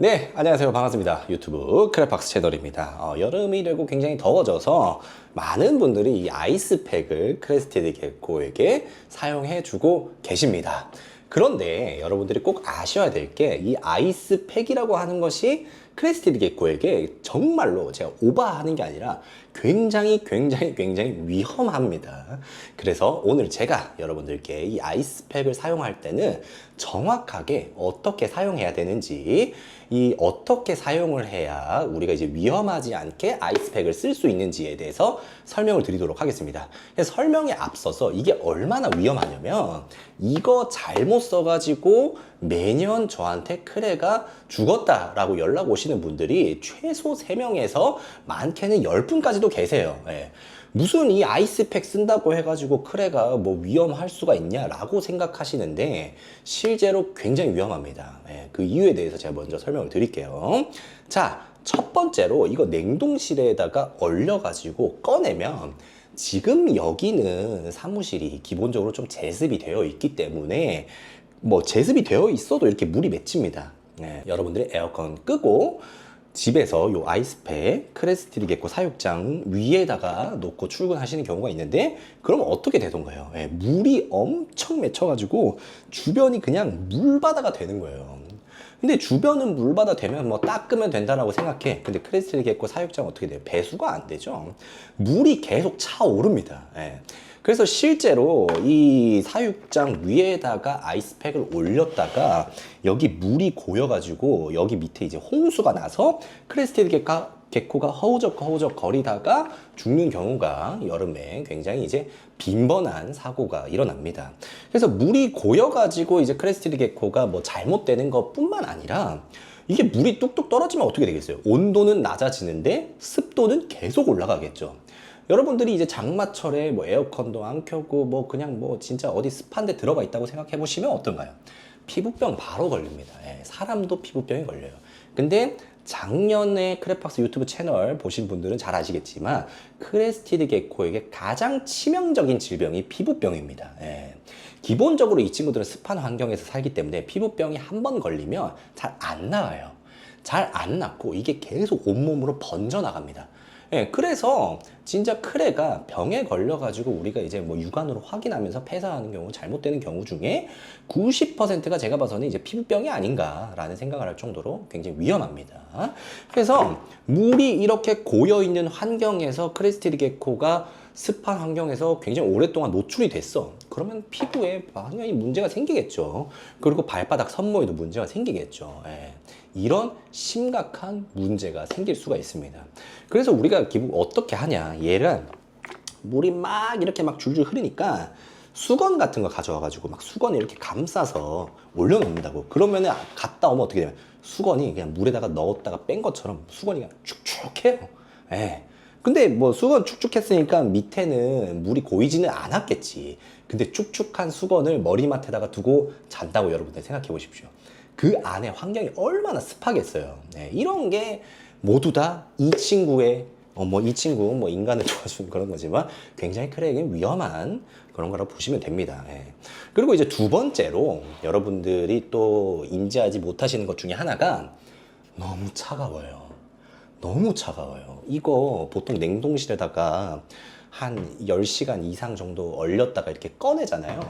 네, 안녕하세요. 반갑습니다. 유튜브 크랩박스 채널입니다. 어, 여름이 되고 굉장히 더워져서 많은 분들이 이 아이스팩을 크레스티드 게코에게 사용해 주고 계십니다. 그런데 여러분들이 꼭 아셔야 될 게 이 아이스팩이라고 하는 것이 크레스티드 게코에게 정말로 제가 오버하는 게 아니라 굉장히 굉장히 굉장히 위험합니다. 그래서 오늘 제가 여러분들께 이 아이스팩을 사용할 때는 정확하게 어떻게 사용해야 되는지 이 어떻게 사용을 해야 우리가 이제 위험하지 않게 아이스팩을 쓸 수 있는지에 대해서 설명을 드리도록 하겠습니다. 설명에 앞서서 이게 얼마나 위험하냐면 이거 잘못 써가지고 매년 저한테 크레가 죽었다라고 연락 오시는 분들이 최소 3명에서 많게는 10분까지도 계세요. 예. 무슨 이 아이스팩 쓴다고 해가지고 크레가 뭐 위험할 수가 있냐라고 생각하시는데 실제로 굉장히 위험합니다. 예, 그 이유에 대해서 제가 먼저 설명을 드릴게요. 자, 첫 번째로 이거 냉동실에다가 얼려가지고 꺼내면 지금 여기는 사무실이 기본적으로 좀 제습이 되어 있기 때문에 뭐 제습이 되어 있어도 이렇게 물이 맺힙니다. 네, 여러분들이 에어컨 끄고 집에서 요 아이스팩 크레스티리 게코 사육장 위에다가 놓고 출근하시는 경우가 있는데 그러면 어떻게 되던가요? 예, 물이 엄청 맺혀가지고 주변이 그냥 물바다가 되는 거예요. 근데 주변은 물바다 되면 뭐 닦으면 된다라고 생각해. 근데 크레스티리 게코 사육장 어떻게 돼요? 배수가 안 되죠. 물이 계속 차오릅니다. 예. 그래서 실제로 이 사육장 위에다가 아이스팩을 올렸다가 여기 물이 고여가지고 여기 밑에 이제 홍수가 나서 크레스티드 게카 개코가 허우적 허우적 거리다가 죽는 경우가 여름에 굉장히 이제 빈번한 사고가 일어납니다. 그래서 물이 고여가지고 이제 크레스티드 게코가 뭐 잘못되는 것 뿐만 아니라 이게 물이 뚝뚝 떨어지면 어떻게 되겠어요? 온도는 낮아지는데 습도는 계속 올라가겠죠. 여러분들이 이제 장마철에 뭐 에어컨도 안 켜고 뭐 그냥 뭐 진짜 어디 습한 데 들어가 있다고 생각해 보시면 어떤가요? 피부병 바로 걸립니다. 예, 사람도 피부병이 걸려요. 근데 작년에 크레팍스 유튜브 채널 보신 분들은 잘 아시겠지만 크레스티드 게코에게 가장 치명적인 질병이 피부병입니다. 예. 기본적으로 이 친구들은 습한 환경에서 살기 때문에 피부병이 한 번 걸리면 잘 안 나와요. 잘 안 낫고 이게 계속 온몸으로 번져 나갑니다. 예, 그래서 진짜 크레가 병에 걸려가지고 우리가 이제 뭐 육안으로 확인하면서 폐사하는 경우, 잘못되는 경우 중에 90%가 제가 봐서는 이제 피부병이 아닌가라는 생각을 할 정도로 굉장히 위험합니다. 그래서 물이 이렇게 고여 있는 환경에서 크레스티드 게코가 습한 환경에서 굉장히 오랫동안 노출이 됐어. 그러면 피부에 당연히 문제가 생기겠죠. 그리고 발바닥 선모에도 문제가 생기겠죠. 예. 이런 심각한 문제가 생길 수가 있습니다. 그래서 우리가 기본 어떻게 하냐? 얘를 물이 막 이렇게 막 줄줄 흐르니까 수건 같은 거 가져와가지고 막 수건에 이렇게 감싸서 올려놓는다고. 그러면은 갔다 오면 어떻게 되냐면 수건이 그냥 물에다가 넣었다가 뺀 것처럼 수건이 그냥 축축해요. 예. 근데 뭐 수건 축축했으니까 밑에는 물이 고이지는 않았겠지. 근데 축축한 수건을 머리맡에다가 두고 잔다고 여러분들 생각해 보십시오. 그 안에 환경이 얼마나 습하겠어요. 네, 이런 게 모두 다 이 친구의 어, 뭐 이 친구 뭐 인간을 도와주는 그런 거지만 굉장히 크레에게 위험한 그런 거라고 보시면 됩니다. 예. 그리고 이제 두 번째로 여러분들이 또 인지하지 못하시는 것 중에 하나가 너무 차가워요. 너무 차가워요. 이거 보통 냉동실에다가 한 10시간 이상 정도 얼렸다가 이렇게 꺼내잖아요.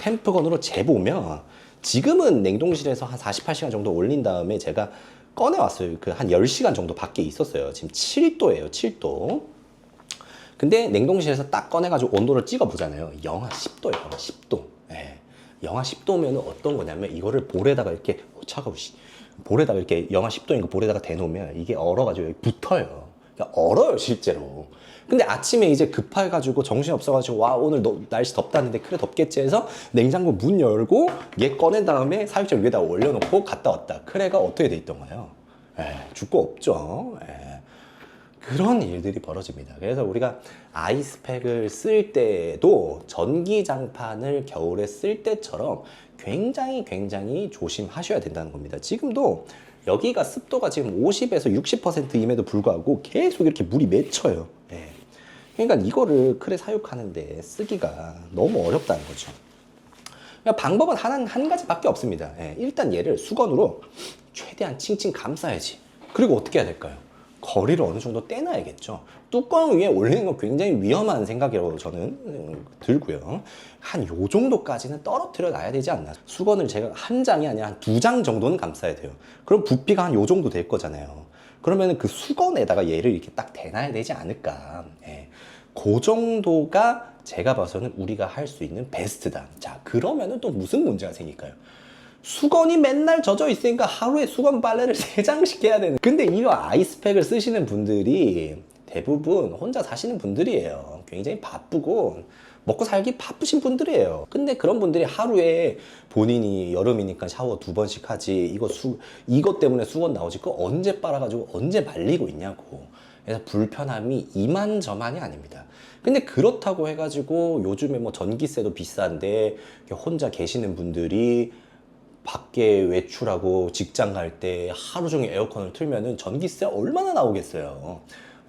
템프건으로 재보면 지금은 냉동실에서 한 48시간 정도 올린 다음에 제가 꺼내왔어요. 그 한 10시간 정도 밖에 있었어요. 지금 7도예요, 7도. 근데 냉동실에서 딱 꺼내가지고 온도를 찍어 보잖아요. 영하 10도예요, 영하 10도. 예. 영하 10도면 어떤 거냐면 이거를 볼에다가 이렇게, 어, 차가워, 씨. 볼에다가 이렇게 영하 10도인 거 볼에다가 대놓으면 이게 얼어가지고 여기 붙어요. 그러니까 얼어요, 실제로. 근데 아침에 이제 급해가지고 정신 없어가지고 와 오늘 너, 날씨 덥다는데 그래 덥겠지 해서 냉장고 문 열고 얘 꺼낸 다음에 사육장 위에다 올려놓고 갔다 왔다. 크레가 어떻게 돼 있던가요? 에, 죽고 없죠. 에. 그런 일들이 벌어집니다. 그래서 우리가 아이스팩을 쓸 때도 전기장판을 겨울에 쓸 때처럼 굉장히 굉장히 조심하셔야 된다는 겁니다. 지금도 여기가 습도가 지금 50에서 60%임에도 불구하고 계속 이렇게 물이 맺혀요. 예. 그러니까 이거를 크레 사육하는데 쓰기가 너무 어렵다는 거죠. 그냥 방법은 한, 한 가지밖에 없습니다. 예, 일단 얘를 수건으로 최대한 칭칭 감싸야지. 그리고 어떻게 해야 될까요? 거리를 어느 정도 떼놔야겠죠. 뚜껑 위에 올리는 건 굉장히 위험한 생각이라고 저는 음, 들고요. 한 요 정도까지는 떨어뜨려 놔야 되지 않나. 수건을 제가 한 장이 아니라 한 두 장 정도는 감싸야 돼요. 그럼 부피가 한 요 정도 될 거잖아요. 그러면 그 수건에다가 얘를 이렇게 딱 대놔야 되지 않을까. 예. 그 정도가 제가 봐서는 우리가 할 수 있는 베스트다. 자, 그러면은 또 무슨 문제가 생길까요? 수건이 맨날 젖어 있으니까 하루에 수건 빨래를 세장씩 해야 되는. 근데 이 아이스팩을 쓰시는 분들이 대부분 혼자 사시는 분들이에요. 굉장히 바쁘고 먹고 살기 바쁘신 분들이에요. 근데 그런 분들이 하루에 본인이 여름이니까 샤워 두 번씩 하지 이거 수 이것 때문에 수건 나오지 그거 언제 빨아가지고 언제 말리고 있냐고. 그래서 불편함이 이만저만이 아닙니다. 근데 그렇다고 해가지고 요즘에 뭐 전기세도 비싼데 혼자 계시는 분들이 밖에 외출하고 직장 갈 때 하루 종일 에어컨을 틀면은 전기세 얼마나 나오겠어요.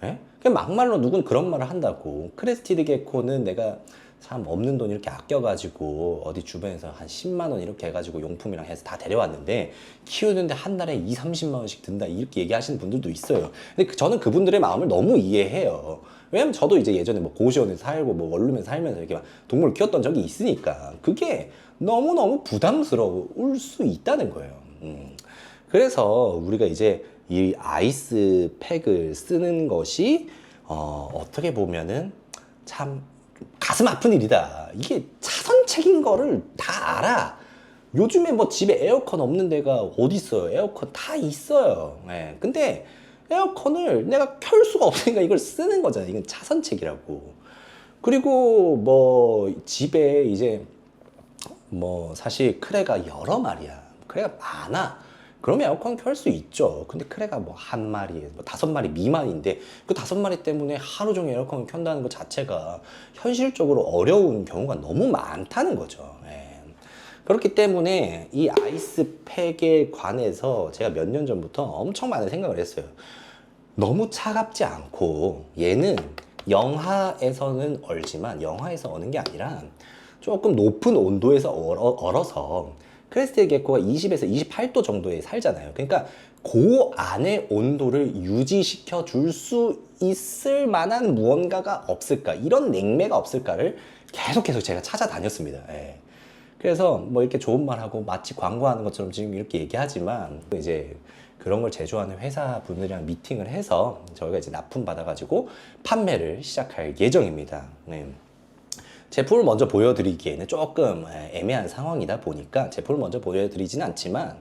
예? 막말로 누군 그런 말을 한다고. 크레스티드 게코는 내가 참 없는 돈 이렇게 아껴가지고 어디 주변에서 한 10만 원 이렇게 해가지고 용품이랑 해서 다 데려왔는데 키우는데 한 달에 2, 30만 원씩 든다 이렇게 얘기하시는 분들도 있어요. 근데 그- 저는 그분들의 마음을 너무 이해해요. 왜냐면 저도 이제 예전에 뭐 고시원에 살고 뭐 원룸에 살면서 이렇게 막 동물을 키웠던 적이 있으니까 그게 너무너무 부담스러울 수 있다는 거예요. 음. 그래서 우리가 이제 이 아이스 팩을 쓰는 것이 어, 어떻게 보면은 참 가슴 아픈 일이다. 이게 차선책인 거를 다 알아. 요즘에 뭐 집에 에어컨 없는 데가 어디 있어요? 에어컨 다 있어요. 예. 근데 에어컨을 내가 켤 수가 없으니까 이걸 쓰는 거잖아. 이건 차선책이라고. 그리고 뭐 집에 이제 뭐 사실 크레가 여러 마리야. 크레가 많아. 그러면 에어컨 켤 수 있죠. 근데 크레가 뭐 한 마리, 뭐 다섯 마리 미만인데 그 다섯 마리 때문에 하루 종일 에어컨을 켠다는 것 자체가 현실적으로 어려운 경우가 너무 많다는 거죠. 예. 그렇기 때문에 이 아이스팩에 관해서 제가 몇 년 전부터 엄청 많은 생각을 했어요. 너무 차갑지 않고 얘는 영하에서는 얼지만 영하에서 어는 게 아니라 조금 높은 온도에서 얼어, 얼어서 크레스티드 게코가 20에서 28도 정도에 살잖아요. 그러니까 그 안의 온도를 유지시켜 줄 수 있을 만한 무언가가 없을까? 이런 냉매가 없을까를 계속해서 제가 찾아다녔습니다. 예. 그래서 뭐 이렇게 좋은 말하고 마치 광고하는 것처럼 지금 이렇게 얘기하지만 이제 그런 걸 제조하는 회사 분들이랑 미팅을 해서 저희가 이제 납품 받아가지고 판매를 시작할 예정입니다. 네. 제품을 먼저 보여드리기에는 조금 애매한 상황이다 보니까 제품을 먼저 보여드리지는 않지만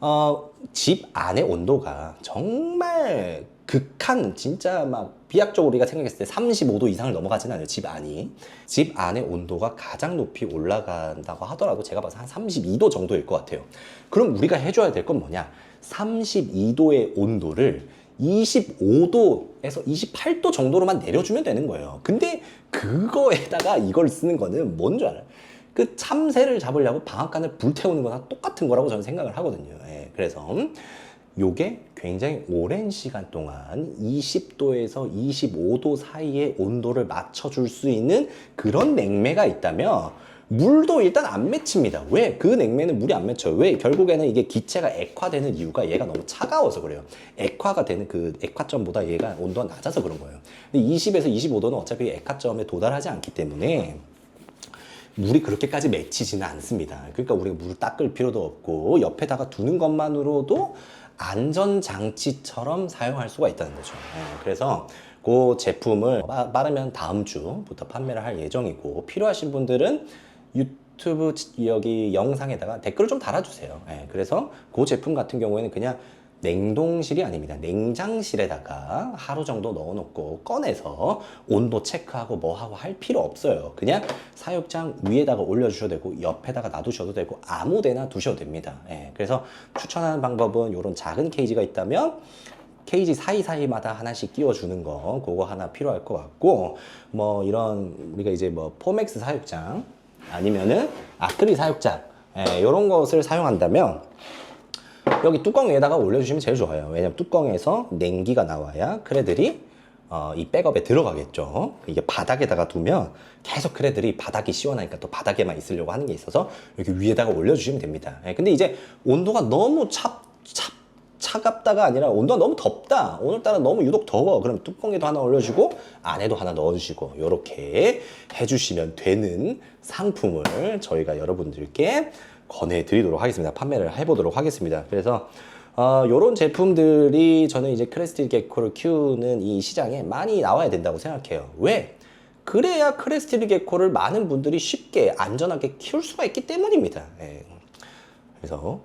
어, 집 안의 온도가 정말 극한 진짜 막 비약적으로 우리가 생각했을 때 35도 이상을 넘어가진 않아요 집 안이. 집 안의 온도가 가장 높이 올라간다고 하더라도 제가 봐서 한 32도 정도일 것 같아요. 그럼 우리가 해줘야 될 건 뭐냐? 32도의 온도를 25도에서 28도 정도로만 내려주면 되는 거예요. 근데 그거에다가 이걸 쓰는 거는 뭔 줄 알아요? 그 참새를 잡으려고 방앗간을 불태우는 거나 똑같은 거라고 저는 생각을 하거든요. 예, 그래서 요게 굉장히 오랜 시간 동안 20도에서 25도 사이의 온도를 맞춰줄 수 있는 그런 냉매가 있다면 물도 일단 안 맺힙니다. 왜? 그 냉매는 물이 안 맺혀요. 왜? 결국에는 이게 기체가 액화되는 이유가 얘가 너무 차가워서 그래요. 액화가 되는 그 액화점보다 얘가 온도가 낮아서 그런 거예요. 근데 20에서 25도는 어차피 액화점에 도달하지 않기 때문에 물이 그렇게까지 맺히지는 않습니다. 그러니까 우리가 물을 닦을 필요도 없고 옆에다가 두는 것만으로도 안전장치처럼 사용할 수가 있다는 거죠. 예, 그래서 그 제품을 빠- 빠르면 다음 주부터 판매를 할 예정이고 필요하신 분들은 유튜브 여기 영상에다가 댓글을 좀 달아주세요. 예, 그래서 그 제품 같은 경우에는 그냥 냉동실이 아닙니다. 냉장실에다가 하루 정도 넣어놓고 꺼내서 온도 체크하고 뭐 하고 할 필요 없어요. 그냥 사육장 위에다가 올려주셔도 되고 옆에다가 놔두셔도 되고 아무데나 두셔도 됩니다. 예, 그래서 추천하는 방법은 이런 작은 케이지가 있다면 케이지 사이사이마다 하나씩 끼워주는 거 그거 하나 필요할 것 같고 뭐 이런 우리가 이제 뭐 포맥스 사육장 아니면은 아크릴 사육장 예, 이런 것을 사용한다면 여기 뚜껑 위에다가 올려주시면 제일 좋아요. 왜냐면 뚜껑에서 냉기가 나와야 크레들이 어, 이 백업에 들어가겠죠. 이게 바닥에다가 두면 계속 크레들이 바닥이 시원하니까 또 바닥에만 있으려고 하는 게 있어서 이렇게 위에다가 올려주시면 됩니다. 예, 근데 이제 온도가 너무 차, 차, 차갑다가 아니라 온도가 너무 덥다. 오늘따라 너무 유독 더워. 그럼 뚜껑에도 하나 올려주고 안에도 하나 넣어주시고 이렇게 해주시면 되는 상품을 저희가 여러분들께 권해드리도록 하겠습니다. 판매를 해보도록 하겠습니다. 그래서 어, 요런 제품들이 저는 이제 크레스티 개코를 키우는 이 시장에 많이 나와야 된다고 생각해요. 왜? 그래야 크레스티 개코를 많은 분들이 쉽게 안전하게 키울 수가 있기 때문입니다. 예. 그래서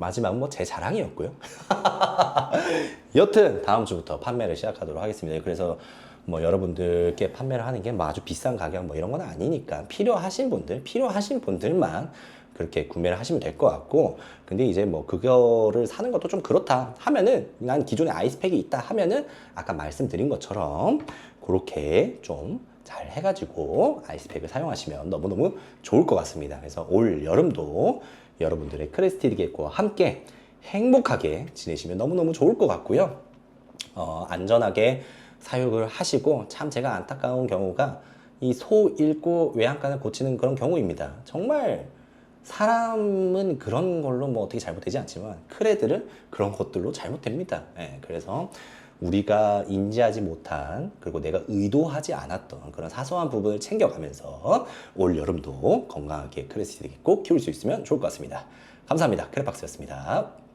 마지막 뭐제 자랑이었고요. 여튼 다음 주부터 판매를 시작하도록 하겠습니다. 그래서 뭐 여러분들께 판매를 하는 게 뭐 아주 비싼 가격 뭐 이런 건 아니니까 필요하신 분들, 필요하신 분들만 그렇게 구매를 하시면 될 것 같고 근데 이제 뭐 그거를 사는 것도 좀 그렇다 하면은 난 기존에 아이스팩이 있다 하면은 아까 말씀드린 것처럼 그렇게 좀 잘 해가지고 아이스팩을 사용하시면 너무너무 좋을 것 같습니다. 그래서 올 여름도 여러분들의 크레스티드 개코와 함께 행복하게 지내시면 너무너무 좋을 것 같고요. 어, 안전하게 사육을 하시고 참 제가 안타까운 경우가 이 소 잃고 외양간을 고치는 그런 경우입니다. 정말 사람은 그런 걸로 뭐 어떻게 잘못되지 않지만 크레들은 그런 것들로 잘못됩니다. 예, 그래서 우리가 인지하지 못한 그리고 내가 의도하지 않았던 그런 사소한 부분을 챙겨가면서 올 여름도 건강하게 크레스티드 꼭 키울 수 있으면 좋을 것 같습니다. 감사합니다. 크레박스였습니다.